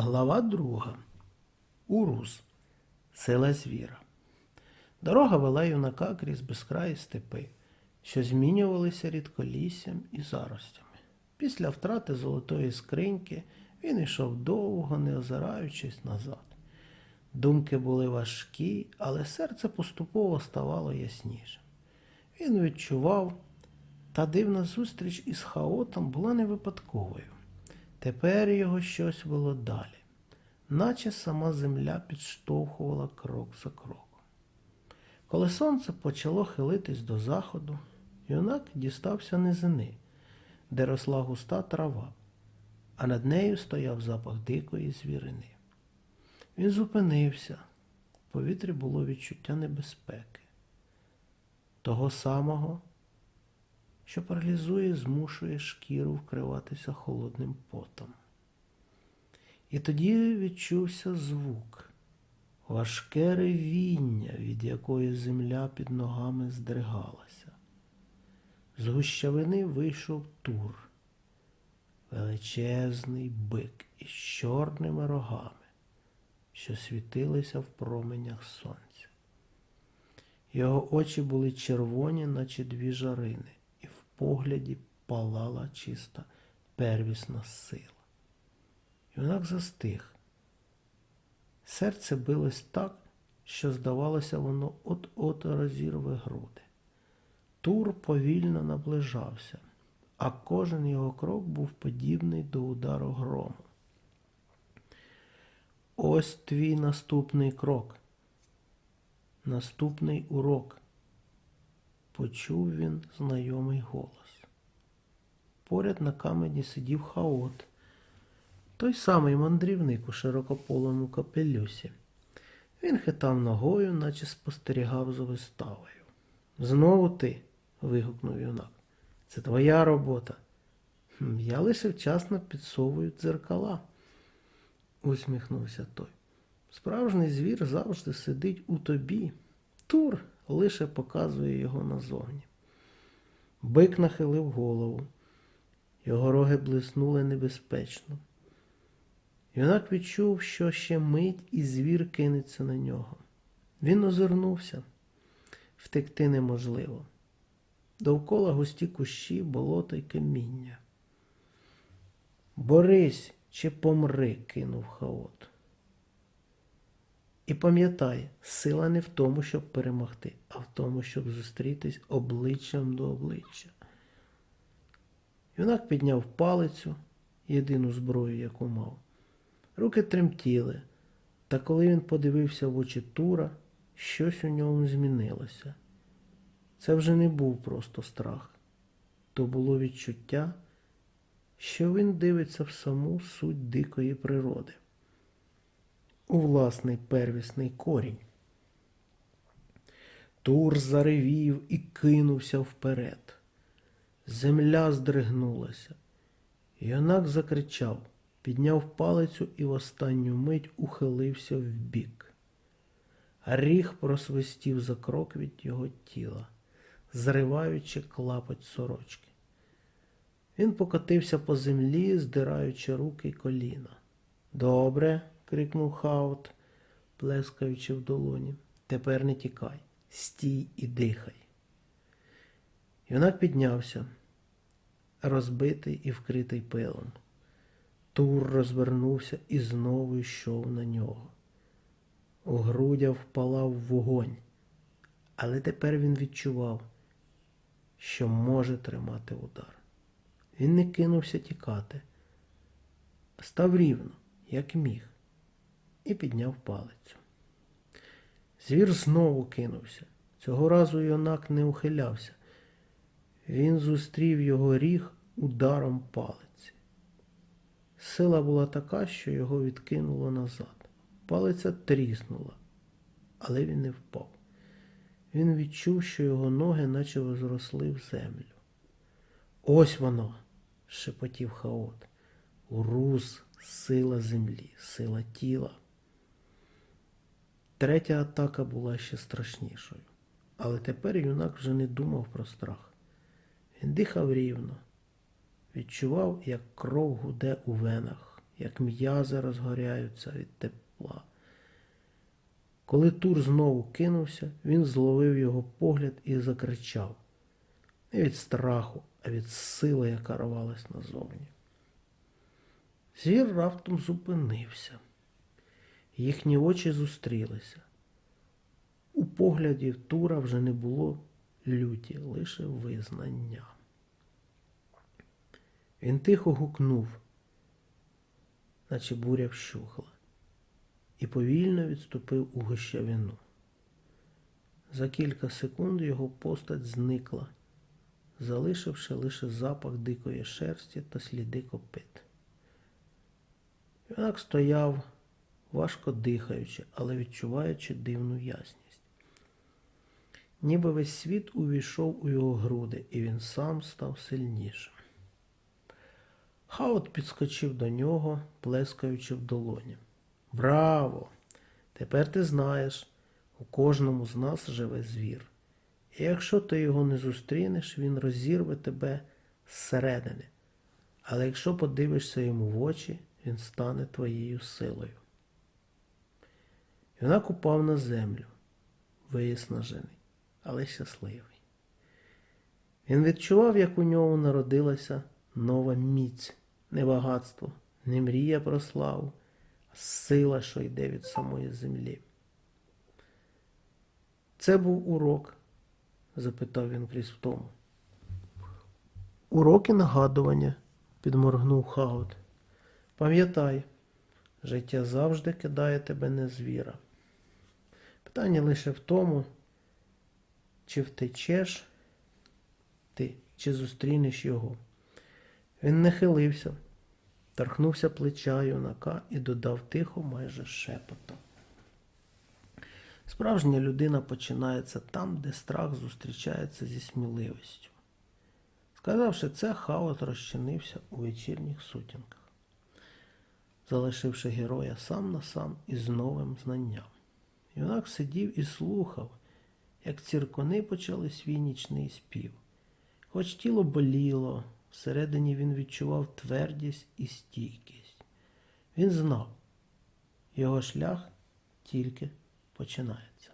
Глава друга. Урус. Сила звіра. Дорога вела юнака крізь безкраї степи, що змінювалися рідколіссям і заростями. Після втрати золотої скриньки він йшов довго, не озираючись назад. Думки були важкі, але серце поступово ставало яснішим. Він відчував, та дивна зустріч із хаотом була не випадковою. Тепер його щось вело далі, наче сама земля підштовхувала крок за кроком. Коли сонце почало хилитись до заходу, юнак дістався низини, де росла густа трава, а над нею стояв запах дикої звірини. Він зупинився, в повітрі було відчуття небезпеки, того самого, що паралізує, змушує шкіру вкриватися холодним потом. І тоді відчувся звук, важке ревіння, від якої земля під ногами здригалася. З гущавини вийшов тур, величезний бик із чорними рогами, що світилися в променях сонця. Його очі були червоні, наче дві жарини, погляді палала чиста первісна сила. Юнак застиг. Серце билось так, що, здавалося, воно от-от розірве груди. Тур повільно наближався, а кожен його крок був подібний до удару грому. Ось твій наступний крок. Наступний урок. Почув він знайомий голос. Поряд на камені сидів хаот, той самий мандрівник у широкополому капелюсі. Він хитав ногою, наче спостерігав за виставою. Знову ти. вигукнув юнак. Це твоя робота. Я лише вчасно підсовую дзеркала, усміхнувся той. Справжній звір завжди сидить у тобі. Тур лише показує його назовні. Бик нахилив голову. Його роги блиснули небезпечно. Юнак відчув, що ще мить і звір кинеться на нього. Він озирнувся. Втекти неможливо. Довкола густі кущі, болота й каміння. Борись чи помри, кинув хаот. І пам'ятай, сила не в тому, щоб перемогти, а в тому, щоб зустрітись обличчям до обличчя. Юнак підняв палицю, єдину зброю, яку мав. Руки тремтіли, та коли він подивився в очі Тура, щось у ньому змінилося. Це вже не був просто страх, то було відчуття, що він дивиться в саму суть дикої природи, у власний первісний корінь. Тур заревів і кинувся вперед. Земля здригнулася. Юнак закричав, підняв палицю і в останню мить ухилився вбік. Ріг просвистів за крок від його тіла, зриваючи клапоть сорочки. Він покотився по землі, здираючи руки й коліна. Добре, крикнув Хаут, плескаючи в долоні. Тепер не тікай, стій і дихай. Юнак піднявся, розбитий і вкритий пилом. Тур розвернувся і знову йшов на нього. У грудях впалав вогонь, але тепер він відчував, що може тримати удар. Він не кинувся тікати, став рівно, як міг, і підняв палицю. Звір знову кинувся. Цього разу юнак не ухилявся. Він зустрів його ріг ударом палиці. Сила була така, що його відкинуло назад. Палиця тріснула, але він не впав. Він відчув, що його ноги наче возросли в землю. Ось воно, шепотів хаот. Урус, сила землі, сила тіла. Третя атака була ще страшнішою. Але тепер юнак вже не думав про страх. Він дихав рівно, відчував, як кров гуде у венах, як м'язи розгоряються від тепла. Коли Тур знову кинувся, він зловив його погляд і закричав. Не від страху, а від сили, яка рвалась назовні. Звір раптом зупинився. Їхні очі зустрілися. У погляді Тура вже не було люті, лише визнання. Він тихо гукнув, наче буря вщухла, і повільно відступив у гущавину. За кілька секунд його постать зникла, залишивши лише запах дикої шерсті та сліди копит. Юнак стояв, важко дихаючи, але відчуваючи дивну ясність. Ніби весь світ увійшов у його груди, і він сам став сильнішим. Хаот підскочив до нього, плескаючи в долоні. Браво! Тепер ти знаєш, у кожному з нас живе звір. І якщо ти його не зустрінеш, він розірве тебе зсередини. Але якщо подивишся йому в очі, він стане твоєю силою. Юнак упав на землю, виснажений, але щасливий. Він відчував, як у ньому народилася нова міць, не багатство, не мрія про славу, а сила, що йде від самої землі. Це був урок? запитав він крізь втому. Урок і нагадування, підморгнув Хаут. Пам'ятай, життя завжди кидає тебе не звіра. Питання лише в тому, чи втечеш ти, чи зустрінеш його. Він не хилився, торкнувся плеча юнака і додав тихо, майже шепотом. Справжня людина починається там, де страх зустрічається зі сміливістю. Сказавши це, хаос розчинився у вечірніх сутінках, залишивши героя сам на сам із новим знанням. Юнак сидів і слухав, як ціркони почали свій нічний спів. Хоч тіло боліло, всередині він відчував твердість і стійкість. Він знав, його шлях тільки починається.